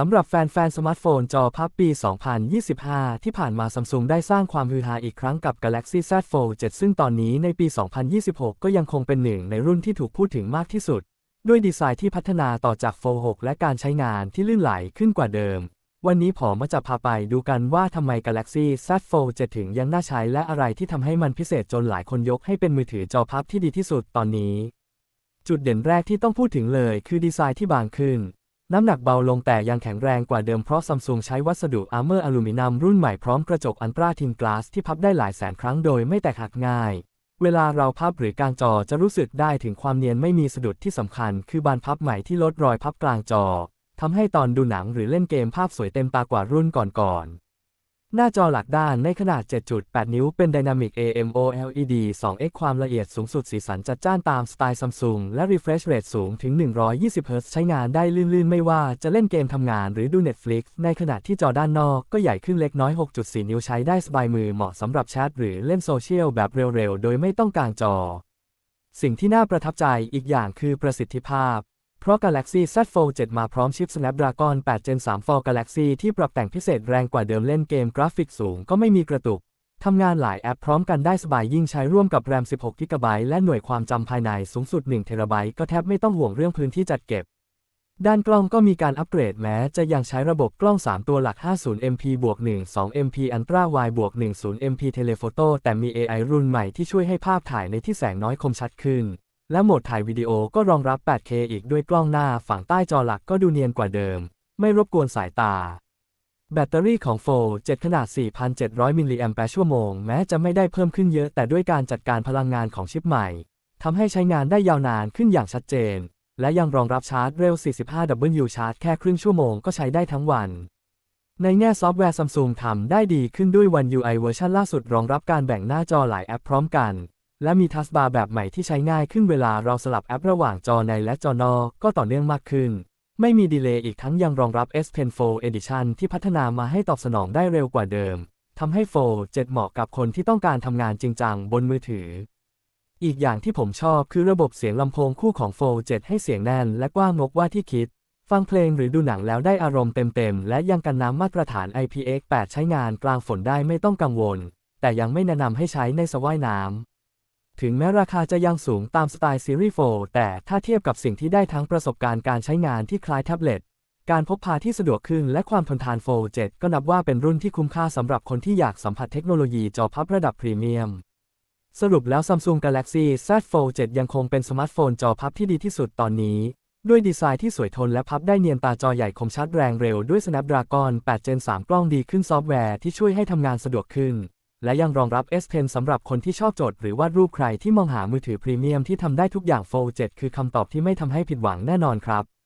สำหรับแฟนๆ สมาร์ทโฟนจอพับปี 2025 ที่ผ่านมา Samsung ได้สร้างความฮือฮาอีกครั้งกับ Galaxy Z Fold 7 ซึ่งตอนนี้ในปี 2026 ก็ยังคงเป็นหนึ่งในรุ่นที่ถูกพูดถึงมากที่สุด ด้วยดีไซน์ที่พัฒนาต่อจาก Fold 6 และการใช้งานที่ลื่นไหลขึ้นกว่าเดิม วันนี้ผมมาจะพาไปดูกันว่าทำไม Galaxy Z Fold 7 ถึงยังน่าใช้และอะไรที่ทำให้มันพิเศษจนหลายคนยกให้เป็นมือถือจอพับที่ดีที่สุดตอนนี้ จุดเด่นแรกที่ต้องพูดถึงเลยคือดีไซน์ที่บางขึ้น น้ำหนักเบาลงแต่ยังแข็งแรงกว่าเดิมเพราะซัมซุงใช้วัสดุอาร์เมอร์อลูมิเนียมรุ่นใหม่พร้อมกระจกอันตราทินกลาสที่พับได้หลายแสนครั้งโดยไม่แตกหักง่าย เวลาเราพับหรือกลางจอจะรู้สึกได้ถึงความเนียนไม่มีสะดุดที่สำคัญ คือบานพับใหม่ที่ลดรอยพับกลางจอทำให้ตอนดูหนังหรือเล่นเกมภาพสวยเต็มตากว่ารุ่นก่อนๆ หน้าจอหลักด้านในขนาด 7.8 นิ้วเป็น Dynamic AMOLED 2x ความละเอียดสูงสุดสีสันจัดจ้านตามสไตล์ Samsung และ Refresh Rate สูงถึง 120 Hz ใช้งานได้ลื่นๆ ไม่ว่าจะเล่นเกมทำงานหรือดู Netflix ในขณะที่จอด้านนอกก็ใหญ่ขึ้นเล็กน้อย 6.4 นิ้วใช้ได้สบายมือเหมาะสำหรับแชทหรือเล่นโซเชียลแบบเร็วๆ โดยไม่ต้องกางจอ สิ่งที่น่าประทับใจอีกอย่างคือประสิทธิภาพ เพราะ Galaxy Z Fold 7 มาพร้อมชิป Snapdragon 8 Gen 3 for Galaxy ที่ปรับแต่งพิเศษแรงกว่าเดิมเล่นเกมกราฟิกสูงก็ไม่มีกระตุก ทำงานหลายแอปพร้อมกันได้สบายยิ่งใช้ร่วมกับ RAM 16 GB และหน่วยความจำภายในสูงสุด 1 TB ก็แทบไม่ต้องห่วงเรื่องพื้นที่จัดเก็บ ด้านกล้องก็มีการอัปเกรดแม้ จะยังใช้ระบบกล้อง 3 ตัวหลัก 50 MP บวก1 2 MP Ultra Wide บวก10 MP Telephoto แต่มี AI รุ่นใหม่ที่ช่วยให้ภาพถ่ายในที่แสงน้อยคมชัดขึ้น และโหมดถ่ายวิดีโอก็รองรับ 8K อีกด้วยกล้องหน้าฝั่งใต้จอหลักก็ดูเนียนกว่าเดิม ไม่รบกวนสายตา แบตเตอรี่ของโฟล7ขนาด 4,700 มิลลิแอมแปร์ชั่วโมงแม้จะไม่ได้เพิ่มขึ้นเยอะแต่ด้วยการจัดการพลังงานของชิปใหม่ทำให้ใช้งานได้ยาวนานขึ้นอย่างชัดเจน และยังรองรับชาร์จเร็ว 45W ชาร์จแค่ครึ่งชั่วโมงก็ใช้ได้ทั้งวันในแง่ซอฟต์แวร์ Samsung ทำได้ดีขึ้นด้วย One UI เวอร์ชันล่าสุดรองรับการแบ่งหน้าจอหลายแอปพร้อมกัน และมีทัสบาร์แบบใหม่ที่ใช้ง่ายขึ้นเวลาเราสลับแอประหว่างจอในและจอนอกก็ต่อเนื่องมากขึ้น ไม่มีดีเลย์อีกทั้งยังรองรับ S Pen 4 Edition ที่พัฒนามาให้ตอบสนองได้เร็วกว่าเดิมทำให้ Fold 7เหมาะกับคนที่ต้องการทำงานจริงจังบนมือถือ อีกอย่างที่ผมชอบคือระบบเสียงลำโพงคู่ของ Fold 7ให้เสียงแน่นและกว้างงกว่าที่คิด ฟังเพลงหรือดูหนังแล้วได้อารมณ์เต็มๆ และยังกันน้ำมาตรฐาน IPX8 ใช้งานกลางฝนได้ไม่ต้องกังวล แต่ยังไม่แนะนำให้ใช้ในสระว่ายน้ำ ถึงแม้ราคาจะยังสูงตามสไตล์ซีรีส์4แต่ถ้าเทียบกับสิ่งที่ได้ทั้งประสบการณ์การใช้งานที่คล้ายแท็บเล็ต การพกพาที่สะดวกขึ้นและความทนทาน Fold 7ก็นับว่าเป็นรุ่นที่คุ้มค่าสำหรับคนที่อยากสัมผัสเทคโนโลยีจอพับระดับพรีเมียม สรุปแล้ว Samsung Galaxy Z Fold 7 ยังคงเป็นสมาร์ทโฟนจอพับที่ดีที่สุดตอนนี้ ด้วยดีไซน์ที่สวยทนและพับได้เนียนตาจอใหญ่คมชัดแรงเร็วด้วย Snapdragon 8 Gen 3 กล้องดีขึ้นซอฟต์แวร์ที่ช่วยให้ทำงานสะดวกขึ้น และยังรองรับ S Pen สำหรับคนที่ชอบโจทย์หรือวาดรูปใครที่มองหามือถือพรีเมียมที่ทำได้ทุกอย่าง Fold 7 คือคำตอบที่ไม่ทำให้ผิดหวังแน่นอนครับ